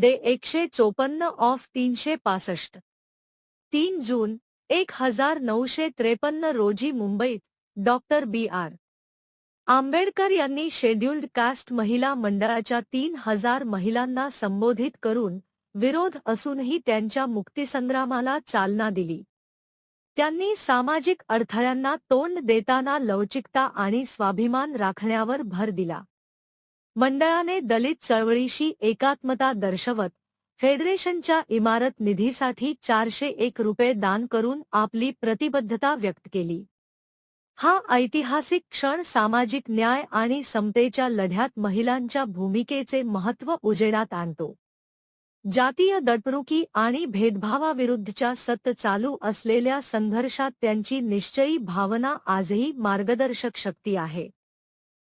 दे एकशे चोपन्न ऑफ तीनशे पासष्ट तीन जून एक हजार नऊशे त्रेपन्न रोजी मुंबईत डॉक्टर बी आर. आंबेडकर यांनी शेड्युल्ड कास्ट महिला मंडळाच्या तीन हजार महिलांना संबोधित करून विरोध असूनही त्यांच्या मुक्तीसंग्रामाला चालना दिली. त्यांनी सामाजिक अडथळ्यांना तोंड देताना लवचिकता आणि स्वाभिमान राखण्यावर भर दिला. मंडळाने दलित चळवळीशी एकात्मता दर्शवत फेडरेशनच्या इमारत निधीसाठी चारशे एक रुपये दान करून आपली प्रतिबद्धता व्यक्त केली. हा ऐतिहासिक क्षण सामाजिक न्याय आणि समतेच्या लढ्यात महिलांच्या भूमिकेचे महत्त्व उजेडात आणतो. जातीय दडपणुकी आणि भेदभावाविरुद्धच्या सत चालू असलेल्या संघर्षात त्यांची निश्चयी भावना आजही मार्गदर्शक शक्ती आहे.